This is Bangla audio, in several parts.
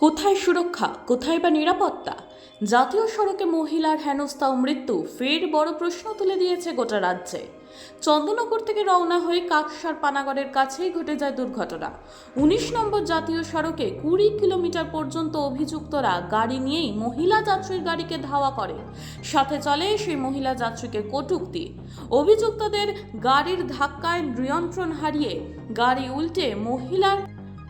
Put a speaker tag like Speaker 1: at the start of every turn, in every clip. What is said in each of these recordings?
Speaker 1: কোথায় সুরক্ষা, কোথায় বা নিরাপত্তা? জাতীয় সড়কে মহিলার হেনস্থা ও মৃত্যু, ফের বড় প্রশ্ন তুলে দিয়েছে গোটা রাজ্যে। চন্দননগর থেকে রওনা হয়ে কাকসার পানাগড়ের কাছেই ঘটে যায় দুর্ঘটনা। উনিশ নম্বর জাতীয় সড়কে কুড়ি কিলোমিটার পর্যন্ত অভিযুক্তরা গাড়ি নিয়েই মহিলা যাত্রীর গাড়িকে ধাওয়া করে। সাথে চলে সেই মহিলা যাত্রীকে কটূক্তি। অভিযুক্তদের গাড়ির ধাক্কায় নিয়ন্ত্রণ হারিয়ে গাড়ি উল্টে মহিলার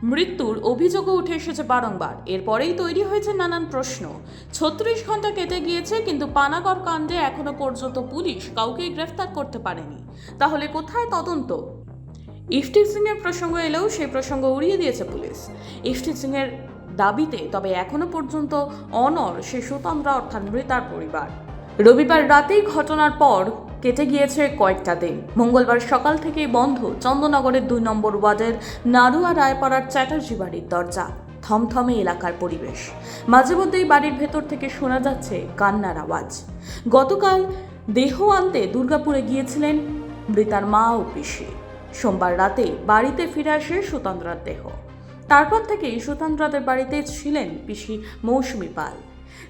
Speaker 1: মৃত্যুর অভিযোগও উঠে এসেছে বারংবার। এরপরেই তৈরি হয়েছে নানান প্রশ্ন। ছত্রিশ ঘণ্টা কেটে গিয়েছে, কিন্তু পানাগড় কাণ্ডে এখনও পর্যন্ত পুলিশ কাউকেই গ্রেফতার করতে পারেনি। তাহলে কোথায় তদন্ত? ইফটিজিং এর প্রসঙ্গ এলেও সেই প্রসঙ্গ উড়িয়ে দিয়েছে পুলিশ। ইফটিজিং এর দাবিতে তবে এখনও পর্যন্ত অনর সে সুতন্দ্রা অর্থাৎ মৃতার পরিবার। রবিবার রাতেই ঘটনার পর কেটে গিয়েছে কয়েকটা দিন। মঙ্গলবার সকাল থেকেই বন্ধ চন্দননগরের দুই নম্বর ওয়ার্ডের নারুয়া রায়পাড়ার চ্যাটার্জি বাড়ির দরজা। থমথমে এলাকার পরিবেশ। মাঝে মধ্যেই বাড়ির ভেতর থেকে শোনা যাচ্ছে কান্নার আওয়াজ। গতকাল দেহ আনতে দুর্গাপুরে গিয়েছিলেন মৃতার মা ও পিসি। সোমবার রাতে বাড়িতে ফিরে আসে সুতন্দ্রার দেহ। তারপর থেকেই সুতন্দ্রাদের বাড়িতে ছিলেন পিসি মৌসুমি পাল।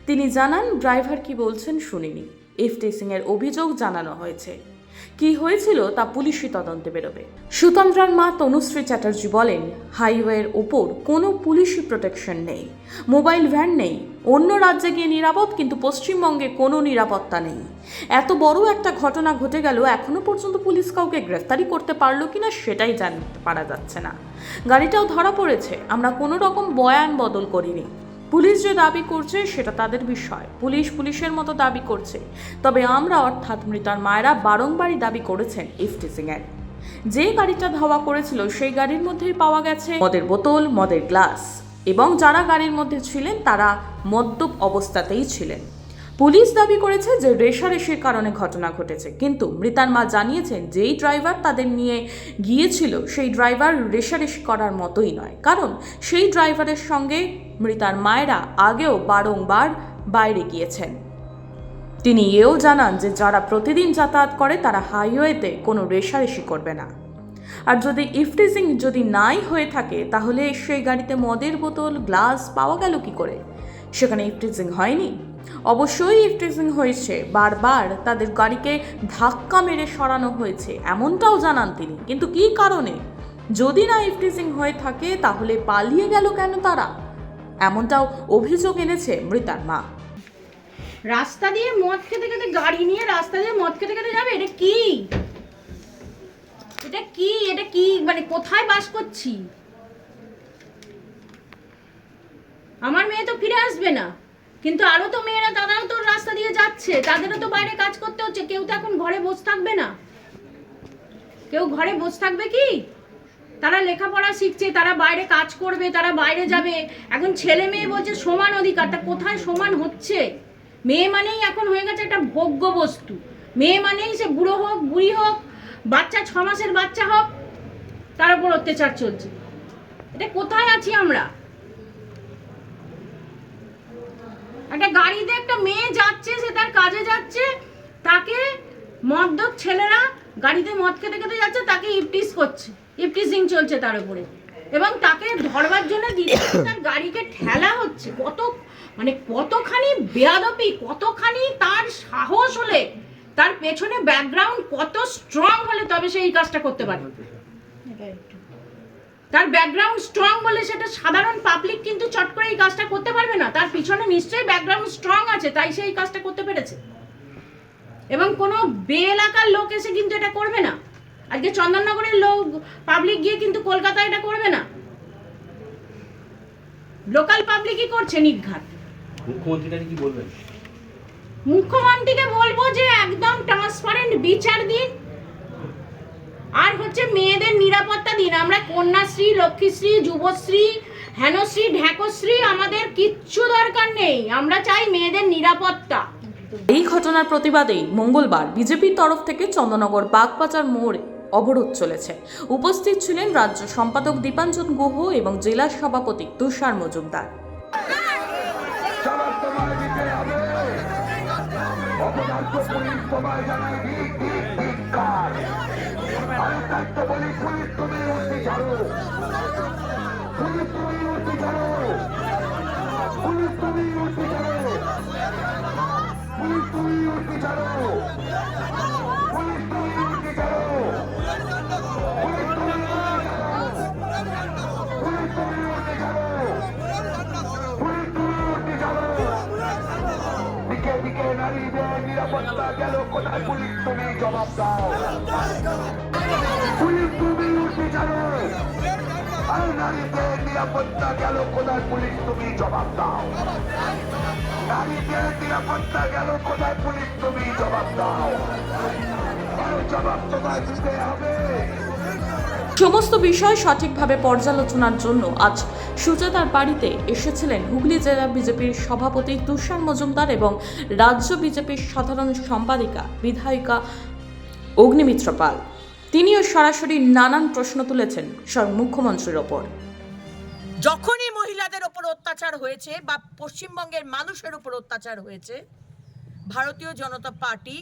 Speaker 1: তিনি জানান, ড্রাইভার কি বলছেন শুনিনি। এফটিসিং এর অভিযোগ জানানো হয়েছে। কি হয়েছিল তা পুলিশি তদন্তে বেরোবে। সুতন্ত্রার মা তনুশ্রী চ্যাটার্জি বলেন, হাইওয়ের ওপর কোনো পুলিশি প্রোটেকশন নেই, মোবাইল ভ্যান নেই, অন্য রাজ্যে গিয়ে নিরাপদ কিন্তু পশ্চিমবঙ্গে কোনো নিরাপত্তা নেই। এত বড় একটা ঘটনা ঘটে গেল, এখনও পর্যন্ত পুলিশ কাউকে গ্রেফতারি করতে পারল কিনা সেটাই জানতে পারা যাচ্ছে না। গাড়িটাও ধরা পড়েছে, আমরা কোনো রকম বয়ান বদল করিনি। পুলিশ যে দাবি করছে, সেটা তাদের বিষয়। পুলিশ পুলিশের মতো দাবি করছে। তবে আমরা অর্থাৎ মৃতার মায়েরা বারংবারই দাবি করেছেন ইফটিসিং এর যে গাড়িটা ধাওয়া করেছিল, সেই গাড়ির মধ্যেই পাওয়া গেছে মদের বোতল, মদের গ্লাস। এবং যারা গাড়ির মধ্যে ছিলেন, তারা মদ্যপ অবস্থাতেই ছিলেন। পুলিশ দাবি করেছে যে রেশারেশির কারণে ঘটনা ঘটেছে। কিন্তু মৃতার মা জানিয়েছেন, যেই ড্রাইভার তাদের নিয়ে গিয়েছিল, সেই ড্রাইভার রেশারেশি করার মতোই নয়। কারণ সেই ড্রাইভারের সঙ্গে মৃতার মায়েরা আগেও বারংবার বাইরে গিয়েছেন। তিনি এও জানান যে যারা প্রতিদিন যাতায়াত করে, তারা হাইওয়েতে কোনো রেশারেশি করবে না। আর যদি ইফটিজিং যদি নাই হয়ে থাকে, তাহলে সেই গাড়িতে মদের বোতল, গ্লাস পাওয়া গেল কি করে? সেখানে ইফটিজিং হয়নি। অবশ্যই ইফটিজিং হয়েছে, বারবার তাদের গাড়িকে ধাক্কা মেরে সরানো হয়েছে, এমনটাও জানান তিনি। কিন্তু কী কারণে? যদি না ইফটিজিং হয়ে থাকে, তাহলে পালিয়ে গেল কেন তারা? এমনটাও অভিযোগ এনেছে মৃতার মা।
Speaker 2: রাস্তা দিয়ে মদ খেতে খেতে গাড়ি নিয়ে রাস্তা দিয়ে মদ খেতে খেতে যাবে? এটা কি? এটা কি? এটা কি? মানে কোথায় বাস করছি? আমার মেয়ে তো ফিরে আসবে না। কিন্তু আরও তো মেয়েরা, তারাও তো রাস্তা দিয়ে যাচ্ছে। তাদেরও তো বাইরে কাজ করতে হচ্ছে। কেউ তো এখন ঘরে বসে থাকবে না। কেউ ঘরে বসে থাকবে কি? তারা লেখাপড়া শিখছে, তারা বাইরে কাজ করবে, তারা বাইরে যাবে। এখন ছেলে মেয়ে বলছে সমান অধিকার। তা কোথায় সমান হচ্ছে? মেয়ে মানেই এখন হয়ে গেছে একটা ভোগ্য বস্তু। মেয়ে মানেই সে বুড়ো হোক, বুড়ি হোক, বাচ্চা, ছ মাসের বাচ্চা হোক, তার উপর অত্যাচার চলছে। এটা কোথায় আছি আমরা? একটা গাড়িতে একটা মেয়ে যাচ্ছে, সে তার কাজে যাচ্ছে, তাকে মদ্যপ ছেলেরা গাড়িতে মদ খেতে খেতে যাচ্ছে, তাকে ইপটিস করছে, ইপটিসিং চলছে তার উপরে। এবং তাকে ধরবার জন্য তার গাড়িকে ঠেলা হচ্ছে। কত মানে কতখানি বেয়াদপি, কতখানি তার সাহস হলে, তার পেছনে ব্যাকগ্রাউন্ড কত স্ট্রং হলে তবে সে এই কাজটা করতে পারে। তার ব্যাকগ্রাউন্ড স্ট্রং বলে সেটা সাধারণ পাবলিক কিন্তু চট করে এই কাজটা করতে পারবে না। তার পিছনে নিশ্চয়ই ব্যাকগ্রাউন্ড স্ট্রং আছে তাই সে এই কাজটা করতে পেরেছে। এবং কোনো বে এলাকার লোক এসে কিন্তু এটা করবে না। আজকে চন্দননগরের লোক পাবলিক গিয়ে কিন্তু কলকাতা এটা করবে না। লোকাল পাবলিকই করছে নিঘাত
Speaker 3: মুখ্যমন্ত্রীটাকে কি বলবেন?
Speaker 2: মুখ্যমন্ত্রীকে বলব যে একদম ট্রান্সপারেন্ট বিচার দিন। আর হচ্ছে মেয়েদের নিরাপত্তা দিন আমরা কন্যাশ্রী লক্ষ্মীশ্রী যুবশ্রী হেনশ্রী ঢ্যাকশ্রী আমাদের কিচ্ছু দরকার নেই আমরা চাই মেয়েদের নিরাপত্তা
Speaker 1: এই ঘটনার প্রতিবাদেই মঙ্গলবার বিজেপির তরফ থেকে চন্দননগর বাগবাজার মোড়ে অবরোধ চলেছে উপস্থিত ছিলেন রাজ্য সম্পাদক দীপাঞ্জন গুহ এবং জেলা সভাপতি তুষার মজুমদার
Speaker 4: আমি থাকতে বলি পুলিশ তুমি মূর্তি ছাড়ো পুলিশ তুমি মূর্তি ছাড়ো পুলিশ তুমি মূর্তি ছাড়ো পুলিশ তুমি মূর্তি ছাড়ো পুলিশ তুমি মূর্তি ছাড়ো পুলিশ তুমি পুলিশ তুমি নারীদের নিরাপত্তা গেল কোথায় পুলিশ তুমি জবাব দাও পুলিশ তুমি উঠতে ছাড়ো আর নিরাপত্তা গেল কোথায়? পুলিশ তুমি জবাব দাও। নিরাপত্তা গেল কোথায়? পুলিশ তুমি জবাব দাও। জবাব তোমায় দিতে হবে।
Speaker 1: সমস্ত বিষয় সঠিকভাবে পর্যালোচনার জন্য আজ সুজাতার বাড়িতে এসেছিলেন হুগলি জেলা বিজেপির সভাপতি তুষার মজুমদার এবং রাজ্য বিজেপির সাধারণ সম্পাদিকা, বিধায়িকা অগ্নিমিত্র পাল। তিনিও সরাসরি নানান প্রশ্ন তুলেছেন স্বয়ং মুখ্যমন্ত্রীর ওপর।
Speaker 5: যখনই মহিলাদের ওপর অত্যাচার হয়েছে বা পশ্চিমবঙ্গের মানুষের ওপর অত্যাচার হয়েছে, ভারতীয় জনতা পার্টি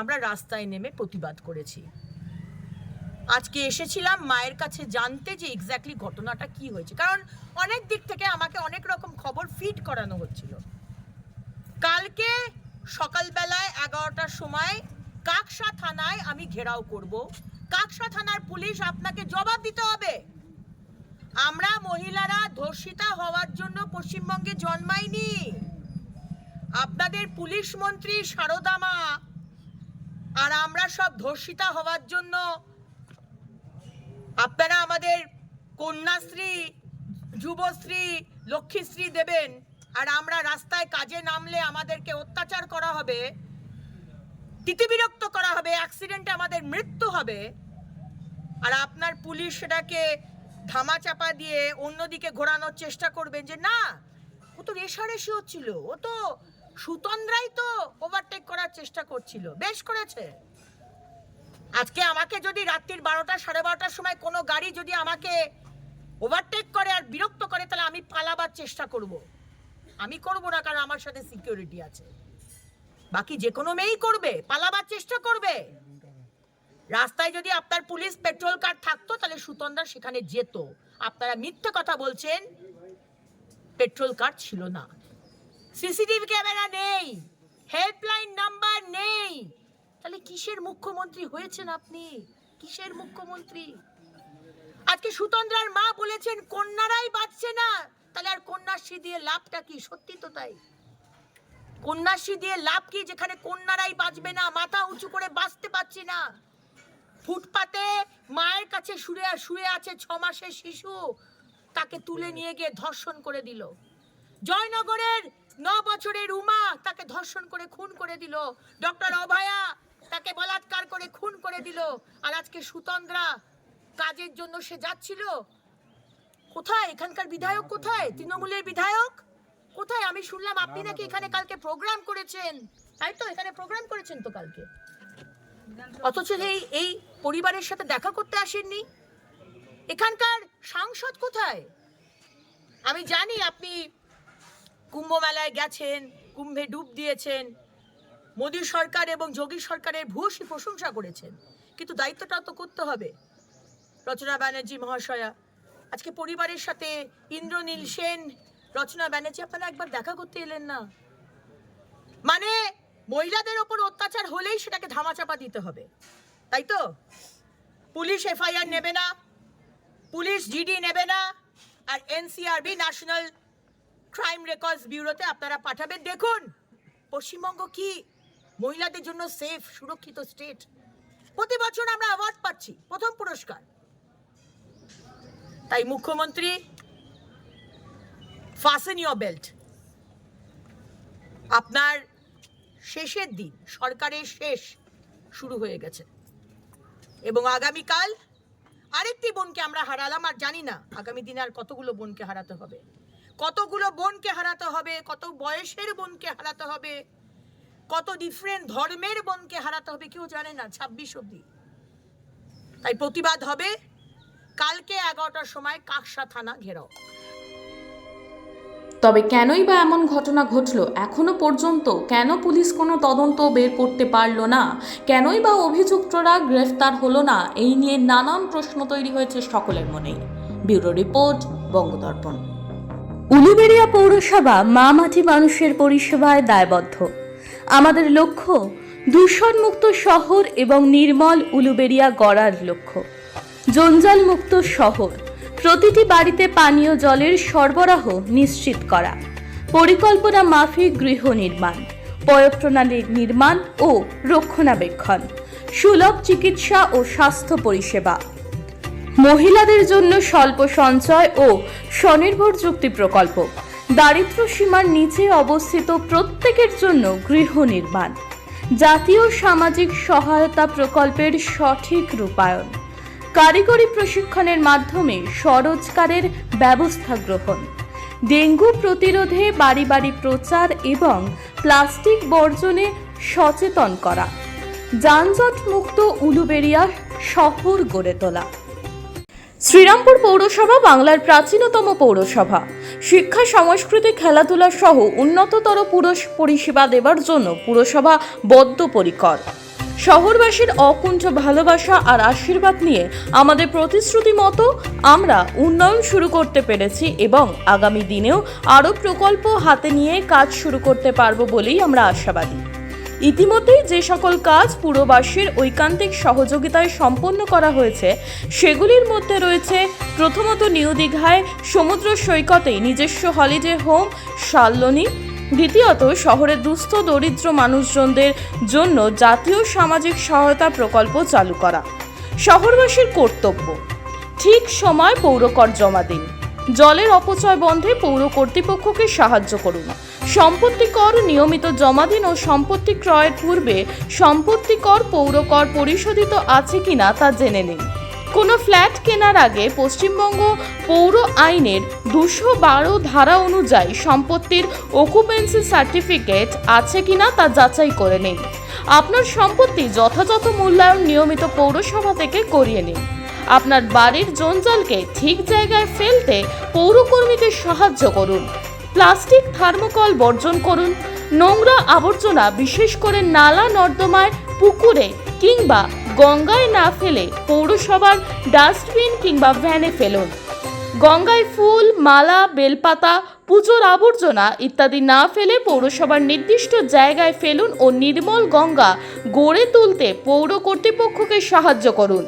Speaker 5: আমরা রাস্তায় নেমে প্রতিবাদ করেছি। আজকে এসেছিলাম মায়ের কাছে জানতে যে এক্স্যাক্টলি ঘটনাটা কি হয়েছে। কারণ অনেক দিক থেকে আমাকে অনেক রকম খবর ফিড করানো হচ্ছিল। কালকে সকালবেলায় এগারোটার সময় কাকসা থানায় আমি ঘেরাও করব। কাকসা থানার পুলিশ আপনাকে জবাব দিতে হবে। আমরা মহিলারা ধর্ষিতা হওয়ার জন্য পশ্চিমবঙ্গে জন্মাইনি। আপনাদের পুলিশ মন্ত্রী সারদামা আর আমরা সব ধর্ষিতা হওয়ার জন্য আপনারা আমাদের কন্যাশ্রী, যুবশ্রী, লক্ষ্মীশ্রী দেবেন, আর আমরা রাস্তায় কাজে নামলে আমাদেরকে অত্যাচার করা হবে। তিতিবিরক্ত করা হবে অ্যাক্সিডেন্টে আমাদের মৃত্যু হবে। আর আপনার পুলিশ সেটাকে ধামাচাপা দিয়ে অন্যদিকে ঘোরানোর চেষ্টা করবেন যে, না, ও তো রেশারেশি হচ্ছিল ও তো সুতন্দ্রাই তো ওভারটেক করার চেষ্টা করছিল, বেশ করেছে। আজকে আমাকে যদি রাত্রির বারোটা, সাড়ে বারোটার সময় কোনো গাড়ি যদি আমাকে ওভারটেক করে আর বিরক্ত করে, তাহলে আমি পালাবার চেষ্টা করব। আমি করব না, কারণ আমার সাথে সিকিউরিটি আছে। বাকি যে কোনো মেয়েই করবে, পালাবার চেষ্টা করবে। রাস্তায় যদি আপনার পুলিশ পেট্রোল কার থাকতো, তাহলে সুতন্দর সেখানে যেত। আপনারা মিথ্যে কথা বলছেন, পেট্রোল কার ছিল না। সিসিটিভি ক্যামেরা নেই, হেল্পলাইন নাম্বার নেই। তাহলে কিসের মুখ্যমন্ত্রী হয়েছেন আপনি? কিসের মুখ্যমন্ত্রী? আজকে সুতন্দ্রার মা বলেছেন, কন্যারাই বাঁচছে না। তাহলে আর কন্যাশ্রী দিয়ে লাভটা কি? সত্যি তো তাই। কন্যাশ্রী দিয়ে লাভ কি? যেখানে কন্যারাই বাঁচবে না, মাথা উঁচু করে বাঁচতে পারছি না। ফুটপাতে মায়ের কাছে শুয়ে শুয়ে আছে ছ মাসের শিশু। তাকে তুলে নিয়ে গিয়ে ধর্ষণ করে দিল। জয়নগরের ন বছরের উমা তাকে ধর্ষণ করে, খুন করে দিল। ডক্টর অভয়া তাকে বলাৎকার করে, খুন করে দিল। আর আজকে সুতন্দ্রা কাজের জন্য সে যাচ্ছিল। কোথায়? এখানকার বিধায়ক কোথায়? তৃণমূলের বিধায়ক? কোথায়? আমি শুনলাম আপনি নাকি এখানে কালকে প্রোগ্রাম করেছেন। তাই তো এখানে প্রোগ্রাম করেছেন তো কালকে। অথচ এই এই পরিবারের সাথে দেখা করতে আসেননি। এখানকার সাংসদ কোথায়? আমি জানি আপনি কুম্ভ মেলায় গেছেন কুম্ভে ডুব দিয়েছেন। মোদী সরকার এবং যোগী সরকারের ভূয়সী প্রশংসা করেছেন। কিন্তু দায়িত্বটা তো করতে হবে। রচনা ব্যানার্জি মহাশয়া আজকে পরিবারের সাথে ইন্দ্রনীল সেন রচনা ব্যানার্জি, আপনারা একবার দেখা করতে এলেন না। মানে মহিলাদের ওপর অত্যাচার হলেই সেটাকে ধামাচাপা দিতে হবে, তাই তো? পুলিশ এফআইআর নেবে না, পুলিশ জিডি নেবে না, আর এনসিআরবি, ন্যাশনাল ক্রাইম রেকর্ডস ব্যুরোতে আপনারা পাঠাবেন। দেখুন, পশ্চিমবঙ্গ কি মহিলাদের জন্য সেফ, সুরক্ষিত স্টেট। প্রতি বছর আমরা অ্যাওয়ার্ড পাচ্ছি, প্রথম পুরস্কার। তাই মুখ্যমন্ত্রী ফাসেন ইয়োর বেল্ট আপনার শেষের দিন, সরকারের শেষ শুরু হয়ে গেছে। এবং আগামীকাল আরেকটি বোনকে আমরা হারালাম, আর জানি না আগামী দিনে আর কতগুলো বোনকে হারাতে হবে। কতগুলো বোনকে হারাতে হবে, কত বয়সের বোনকে হারাতে হবে, কত ডিফারেন্ট ধর্মের বোনকে হারাতে হবে, কেউ জানে না, ছাব্বিশ অব্দি তাই প্রতিবাদ হবে, কালকে এগারোটার সময় কাকসা থানা ঘেরাও।
Speaker 1: তবে কেনই বা এমন ঘটনা ঘটলো এখনও পর্যন্ত কেন পুলিশ কোনো তদন্ত বের করতে পারল না? কেনই বা অভিযুক্তরা গ্রেফতার হলো না? এই নিয়ে নানান প্রশ্ন তৈরি হয়েছে সকলের মনেই। Bureau report, বঙ্গদর্পণ।
Speaker 6: উলুবেড়িয়া পৌরসভা মা মাটি মানুষের পরিষেবায় দায়বদ্ধ।
Speaker 1: আমাদের লক্ষ্য, দূষণমুক্ত শহর এবং নির্মল উলুবেড়িয়া গড়ার লক্ষ্য। জঞ্জালমুক্ত শহর। প্রতিটি বাড়িতে পানীয় জলের সরবরাহ নিশ্চিত করা, পরিকল্পনা মাফিক গৃহ নির্মাণ পয়ঃপ্রণালীর নির্মাণ ও রক্ষণাবেক্ষণ, সুলভ চিকিৎসা ও স্বাস্থ্য পরিষেবা। মহিলাদের জন্য স্বল্প সঞ্চয় ও স্বনির্ভর চুক্তি প্রকল্প, দারিদ্র সীমার নিচে অবস্থিত প্রত্যেকের জন্য গৃহ নির্মাণ, জাতীয় সামাজিক সহায়তা প্রকল্পের সঠিক রূপায়ণ। কারিগরি প্রশিক্ষণের মাধ্যমে স্বরোজগারের ব্যবস্থা গ্রহণ, ডেঙ্গু প্রতিরোধে বাড়ি বাড়ি প্রচার এবং প্লাস্টিক বর্জনে সচেতন করা যানজট মুক্ত উলুবেরিয়া শহর গড়ে তোলা। শ্রীরামপুর পৌরসভা বাংলার প্রাচীনতম পৌরসভা। শিক্ষা, সংস্কৃতি, খেলাধুলা সহ উন্নততর পুরুষ পরিষেবা দেওয়ার জন্য পুরসভা বদ্ধপরিকর। শহরবাসীর অকুণ্ঠ ভালোবাসা আর আশীর্বাদ নিয়ে আমাদের প্রতিশ্রুতি মতো আমরা উন্নয়ন শুরু করতে পেরেছি এবং আগামী দিনেও আরও প্রকল্প হাতে নিয়ে কাজ শুরু করতে পারব বলেই আমরা আশাবাদী। ইতিমধ্যেই যে সকল কাজ পুরবাসীর ঐকান্তিক সহযোগিতায় সম্পন্ন করা হয়েছে, সেগুলির মধ্যে রয়েছে প্রথমত নিউ দীঘায় সমুদ্র সৈকতেই নিজস্ব হলিডে হোম শাল্লনি দ্বিতীয়ত শহরের দুস্থ, দরিদ্র মানুষজনদের জন্য জাতীয় সামাজিক সহায়তা প্রকল্প চালু করা। শহরবাসীর কর্তব্য, ঠিক সময় পৌরকর জমা দিন। জলের অপচয় বন্ধে পৌর কর্তৃপক্ষকে সাহায্য করুন। সম্পত্তি কর নিয়মিত জমা দিন ও সম্পত্তি ক্রয়ের পূর্বে সম্পত্তি কর পৌর কর পরিশোধিত আছে কিনা তা জেনে নিন। কোনো ফ্ল্যাট কেনার আগে পশ্চিমবঙ্গ পৌর আইনের দুশো বারো ধারা অনুযায়ী সম্পত্তির অকুপেন্সি সার্টিফিকেট আছে কিনা তা যাচাই করে নিন। আপনার সম্পত্তি যথাযথ মূল্যায়ন নিয়মিত পৌরসভা থেকে করিয়ে নিন। আপনার বাড়ির জঞ্জালকে ঠিক জায়গায় ফেলতে পৌরকর্মীকে সাহায্য করুন। প্লাস্টিক থার্মোকল বর্জন করুন। নোংরা আবর্জনা বিশেষ করে নালা, নর্দমায়, পুকুরে কিংবা গঙ্গায় না ফেলে পৌরসভার ডাস্টবিন কিংবা ভ্যানে ফেলুন। গঙ্গায় ফুল, মালা, বেলপাতা, পুজোর আবর্জনা ইত্যাদি না ফেলে পৌরসভার নির্দিষ্ট জায়গায় ফেলুন ও নির্মল গঙ্গা গড়ে তুলতে পৌর কর্তৃপক্ষকে সাহায্য করুন।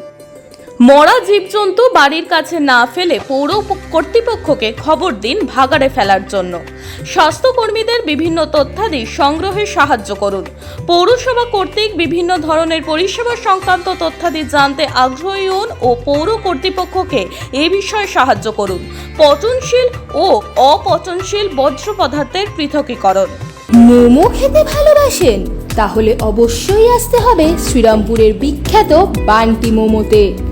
Speaker 1: মরা জীবজন্তু বাড়ির কাছে না ফেলে পৌর কর্তৃপক্ষকে খবর দিন ভাগাড়ে ফেলার জন্য। স্বাস্থ্যকর্মীদের বিভিন্ন তথ্যাদি সংগ্রহে সাহায্য করুন। পৌরসভা কর্তৃক বিভিন্ন ধরনের পরিষেবা সংক্রান্ত তথ্যাদি জানতে আগ্রহী হন ও পৌর কর্তৃপক্ষকে এ বিষয়ে সাহায্য করুন। পচনশীল ও অপচনশীল বজ্র পদার্থের পৃথকীকরণ।
Speaker 6: মোমো খেতে ভালোবাসেন? তাহলে অবশ্যই আসতে হবে শ্রীরামপুরের বিখ্যাত বান্টি মোমোতে।